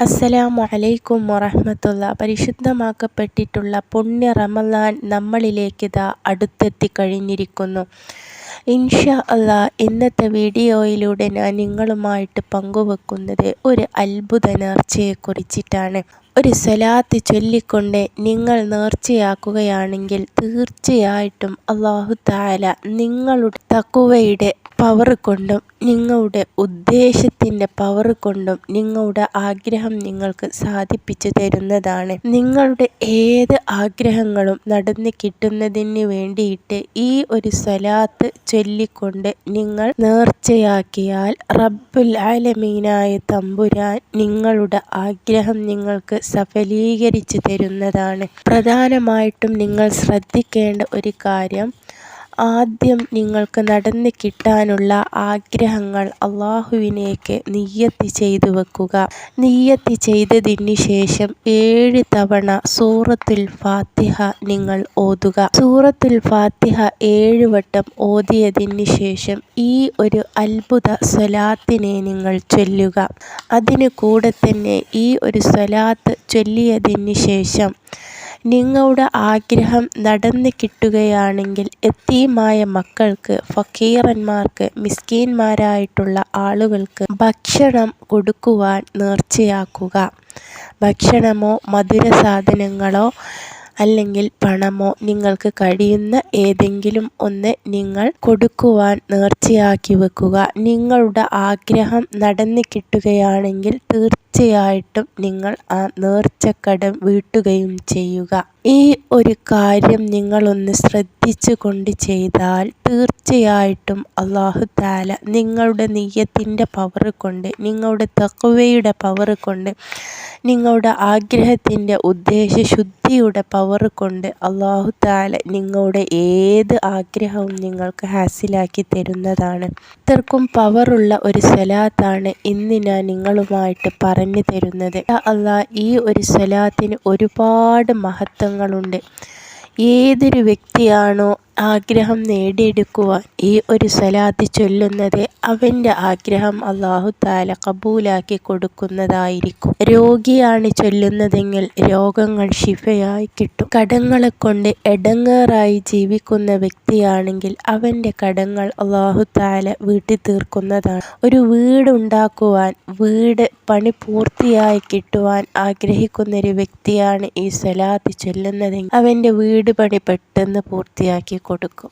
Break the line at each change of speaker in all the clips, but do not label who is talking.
അസ്സലാമു അലൈക്കും വറഹമത്തുള്ള പരിശുദ്ധമാക്കപ്പെട്ടിട്ടുള്ള പുണ്യ റമലാൻ നമ്മളിലേക്ക് ഇതാ അടുത്തെത്തി കഴിഞ്ഞിരിക്കുന്നു. ഇൻഷാ അല്ല ഇന്നത്തെ വീഡിയോയിലൂടെ ഞാൻ നിങ്ങളുമായിട്ട് പങ്കുവെക്കുന്നത് ഒരു അത്ഭുത നേർച്ചയെക്കുറിച്ചിട്ടാണ് ഒരു സ്വലാത്ത് ചൊല്ലിക്കൊണ്ട് നിങ്ങൾ നേർച്ചയാക്കുകയാണെങ്കിൽ തീർച്ചയായിട്ടും അള്ളാഹു താല നിങ്ങളുടെ തക്കുവയുടെ പവർ കൊണ്ടും നിങ്ങളുടെ ഉദ്ദേശത്തിന്റെ പവർ കൊണ്ടും നിങ്ങളുടെ ആഗ്രഹം നിങ്ങൾക്ക് സാധിപ്പിച്ചു തരുന്നതാണ്. നിങ്ങളുടെ ഏത് ആഗ്രഹങ്ങളും നടന്ന് കിട്ടുന്നതിന് വേണ്ടിയിട്ട് ഈ ഒരു സ്വലാത്ത് ചൊല്ലിക്കൊണ്ട് നിങ്ങൾ നേർച്ചയാക്കിയാൽ റബ്ബുൽ ആലമീനായ തമ്പുരാൻ നിങ്ങളുടെ ആഗ്രഹം നിങ്ങൾക്ക് സഫലീകരിച്ചു തരുന്നതാണ്. പ്രധാനമായിട്ടും നിങ്ങൾ ശ്രദ്ധിക്കേണ്ട ഒരു കാര്യം ആദ്യം നിങ്ങൾക്ക് നടന്ന് കിട്ടാനുള്ള ആഗ്രഹങ്ങൾ അള്ളാഹുവിനേക്ക് നീയത്തി ചെയ്തു വെക്കുക. നീയത്തി ചെയ്തതിന് ശേഷം ഏഴ് തവണ സൂറത്തുൽ ഫാത്തിഹ നിങ്ങൾ ഓതുക. സൂറത്തുൽ ഫാത്തിഹ ഏഴ് വട്ടം ഓതിയതിന് ശേഷം ഈ ഒരു അത്ഭുത സ്വലാത്തിനെ നിങ്ങൾ ചൊല്ലുക. അതിന് കൂടെ തന്നെ ഈ ഒരു സ്വലാത്ത് ചൊല്ലിയതിന് ശേഷം നിങ്ങളുടെ ആഗ്രഹം നടന്ന് കിട്ടുകയാണെങ്കിൽ എത്തീമായ മക്കൾക്ക് ഫക്കീറന്മാർക്ക് മിസ്കീന്മാരായിട്ടുള്ള ആളുകൾക്ക് ഭക്ഷണം കൊടുക്കുവാൻ നേർച്ചയാക്കുക. ഭക്ഷണമോ മധുര സാധനങ്ങളോ അല്ലെങ്കിൽ പണമോ നിങ്ങൾക്ക് കഴിയുന്ന ഏതെങ്കിലും ഒന്ന് നിങ്ങൾ കൊടുക്കുവാൻ നേർച്ചയാക്കി വെക്കുക. നിങ്ങളുടെ ആഗ്രഹം നടന്ന് കിട്ടുകയാണെങ്കിൽ തീർച്ചയായിട്ടും നിങ്ങൾ ആ നേർച്ചക്കടം വീട്ടുകയും ചെയ്യുക. ഈ ഒരു കാര്യം നിങ്ങളൊന്ന് ശ്രദ്ധിച്ചു കൊണ്ട് ചെയ്താൽ തീർച്ചയായിട്ടും അള്ളാഹു താല നിങ്ങളുടെ നെയ്യത്തിന്റെ പവർ കൊണ്ട് നിങ്ങളുടെ തക്കവയുടെ പവർ കൊണ്ട് നിങ്ങളുടെ ആഗ്രഹത്തിന്റെ ഉദ്ദേശ ശുദ്ധിയുടെ പവർ കൊണ്ട് അള്ളാഹു താല നിങ്ങളുടെ ഏത് ആഗ്രഹവും നിങ്ങൾക്ക് ഹാസിലാക്കി തരുന്നതാണ്. ഇത്രക്കും പവറുള്ള ഒരു സലാത്താണ് ഇന്ന് ഞാൻ നിങ്ങളുമായിട്ട് പറഞ്ഞു തരുന്നത്. അല്ല ഈ ഒരു സ്വലാത്തിന് ഒരുപാട് മഹത്വങ്ങളുണ്ട്. ഏതൊരു വ്യക്തിയാണോ ആഗ്രഹം നേടിയെടുക്കുവാൻ ഈ ഒരു സലാത്ത് ചൊല്ലുന്നത് അവന്റെ ആഗ്രഹം അള്ളാഹു താല കബൂലാക്കി കൊടുക്കുന്നതായിരിക്കും. രോഗിയാണ് ചൊല്ലുന്നതെങ്കിൽ രോഗങ്ങൾ ശിഫയായി കിട്ടും. കടങ്ങളെ കൊണ്ട് എടങ്ങേറായി ജീവിക്കുന്ന വ്യക്തിയാണെങ്കിൽ അവന്റെ കടങ്ങൾ അള്ളാഹു താല വീട്ടി തീർക്കുന്നതാണ്. ഒരു വീടുണ്ടാക്കുവാൻ വീട് പണി പൂർത്തിയായി കിട്ടുവാൻ ആഗ്രഹിക്കുന്ന ഒരു വ്യക്തിയാണ് ഈ സലാത്ത് ചൊല്ലുന്നതെങ്കിൽ അവന്റെ വീട് പണി പെട്ടെന്ന് പൂർത്തിയാക്കി കൊടുക്കും.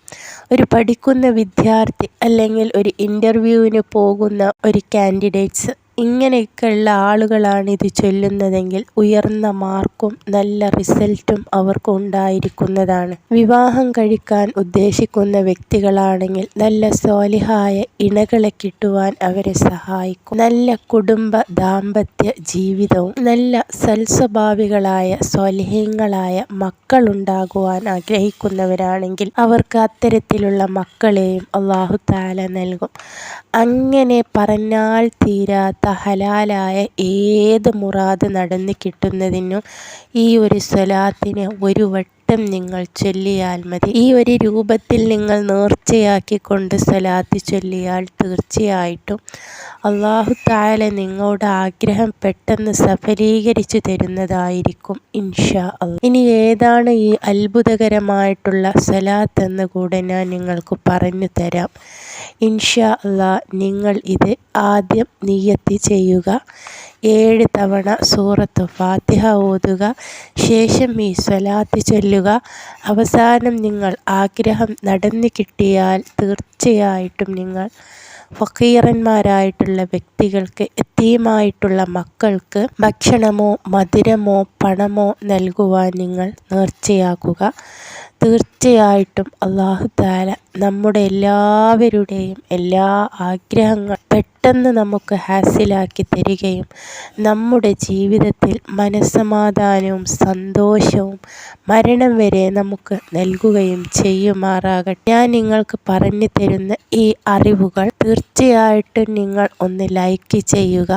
ഒരു പഠിക്കുന്ന വിദ്യാർത്ഥി അല്ലെങ്കിൽ ഒരു ഇന്റർവ്യൂവിന് പോകുന്ന ഒരു കാൻഡിഡേറ്റ്സ് ഇങ്ങനെയൊക്കെയുള്ള ആളുകളാണ് ഇത് ചൊല്ലുന്നതെങ്കിൽ ഉയർന്ന മാർക്കും നല്ല റിസൾട്ടും അവർക്ക് ഉണ്ടായിരിക്കുന്നതാണ്. വിവാഹം കഴിക്കാൻ ഉദ്ദേശിക്കുന്ന വ്യക്തികളാണെങ്കിൽ നല്ല സ്വാലിഹായ ഇണകളെ കിട്ടുവാൻ അവരെ സഹായിക്കും. നല്ല കുടുംബ ദാമ്പത്യ ജീവിതവും നല്ല സൽസ്വഭാവികളായ സ്വാലിഹ്യങ്ങളായ മക്കളുണ്ടാകുവാൻ ആഗ്രഹിക്കുന്നവരാണെങ്കിൽ അവർക്ക് അത്തരത്തിലുള്ള മക്കളെയും അള്ളാഹു താല നൽകും. അങ്ങനെ പറഞ്ഞാൽ തീരാത്ത ഹലാലായ ഏത് മുറാദ് നടന്ന് കിട്ടുന്നതിനും ഈ ഒരു സ്വലാത്തിന് ഒരു വട്ടം നിങ്ങൾ ചൊല്ലിയാൽ മതി. ഈ ഒരു രൂപത്തിൽ നിങ്ങൾ നേർച്ചയാക്കിക്കൊണ്ട് സ്വലാത്ത് ചൊല്ലിയാൽ തീർച്ചയായിട്ടും അള്ളാഹു താല നിങ്ങളുടെ ആഗ്രഹം പെട്ടെന്ന് സഫലീകരിച്ചു തരുന്നതായിരിക്കും ഇൻഷാ അള്ളാഹ്. ഇനി ഏതാണ് ഈ അത്ഭുതകരമായിട്ടുള്ള സലാത്ത് എന്ന് കൂടെ ഞാൻ നിങ്ങൾക്ക് പറഞ്ഞു തരാം. ഇൻഷാ അള്ളാ നിങ്ങൾ ഇത് ആദ്യം നീയത്തി ചെയ്യുക. ഏഴ് തവണ സൂറത്ത് ഫാത്തിഹ ഓതുക ശേഷം ഈ സ്വലാത്ത് ചൊല്ലുക. അവസാനം നിങ്ങൾ ആഗ്രഹം നടന്നു കിട്ടിയാൽ തീർച്ചയായിട്ടും നിങ്ങൾ ഫക്കീറന്മാരായിട്ടുള്ള വ്യക്തികൾക്ക് എത്തിയുമായിട്ടുള്ള മക്കൾക്ക് ഭക്ഷണമോ മധുരമോ പണമോ നൽകുവാൻ നിങ്ങൾ നേർച്ചയാക്കുക. തീർച്ചയായിട്ടും അള്ളാഹു താല നമ്മുടെ എല്ലാവരുടെയും എല്ലാ ആഗ്രഹങ്ങൾ പെട്ടെന്ന് നമുക്ക് ഹാസിലാക്കി തരികയും നമ്മുടെ ജീവിതത്തിൽ മനസ്സമാധാനവും സന്തോഷവും മരണം വരെ നമുക്ക് നൽകുകയും ചെയ്യുമാറാകട്ടെ. ഞാൻ നിങ്ങൾക്ക് പറഞ്ഞു തരുന്ന ഈ അറിവുകൾ തീർച്ചയായിട്ടും നിങ്ങൾ ഒന്ന് ലൈക്ക് ചെയ്യുക.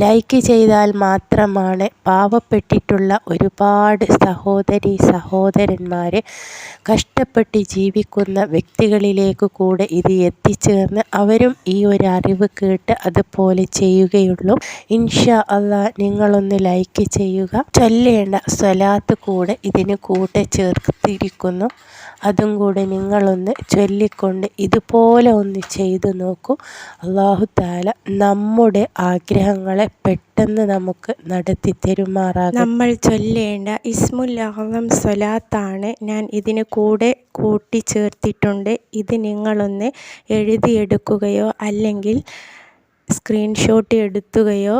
ലൈക്ക് ചെയ്താൽ മാത്രമാണ് പാവപ്പെട്ടിട്ടുള്ള ഒരുപാട് സഹോദരി സഹോദരന്മാരെ കഷ്ടപ്പെട്ട് ജീവിക്കുന്ന വ്യക്തികളിലേക്ക് കൂടെ ഇത് എത്തിച്ചേർന്ന് അവരും ഈ ഒരു അറിവ് കേട്ട് അതുപോലെ ചെയ്യുകയുള്ളൂ. ഇൻഷാ അള്ളാ നിങ്ങളൊന്ന് ലൈക്ക് ചെയ്യുക. ചൊല്ലേണ്ട സ്വലാത്ത് കൂടെ ഇതിന് കൂടെ ചേർത്തിരിക്കുന്നു. അതും കൂടെ നിങ്ങളൊന്ന് ചൊല്ലിക്കൊണ്ട് ഇതുപോലെ ഒന്ന് ചെയ്തു നോക്കൂ. അള്ളാഹു താല നമ്മുടെ ആഗ്രഹങ്ങളെ പെട്ടെന്ന് നമുക്ക് നടത്തി തരുമാറാകും
നമ്മൾ ചൊല്ലേണ്ട ഇസ്മുല്ലാഹം സ്വലാത്താണ് ഞാൻ ഇതിന് കൂടെ കൂട്ടിച്ചേർത്തിട്ടുണ്ട് ഇത് നിങ്ങളൊന്ന് എഴുതിയെടുക്കുകയോ അല്ലെങ്കിൽ സ്ക്രീൻഷോട്ട് എടുത്തുകയോ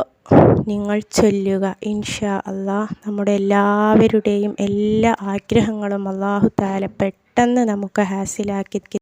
നിങ്ങൾ ചൊല്ലുക. ഇൻഷാ അള്ളാഹ് നമ്മുടെ എല്ലാവരുടെയും എല്ലാ ആഗ്രഹങ്ങളും അള്ളാഹു താല പെട്ടെന്ന് നമുക്ക് ഹാസിലാക്കി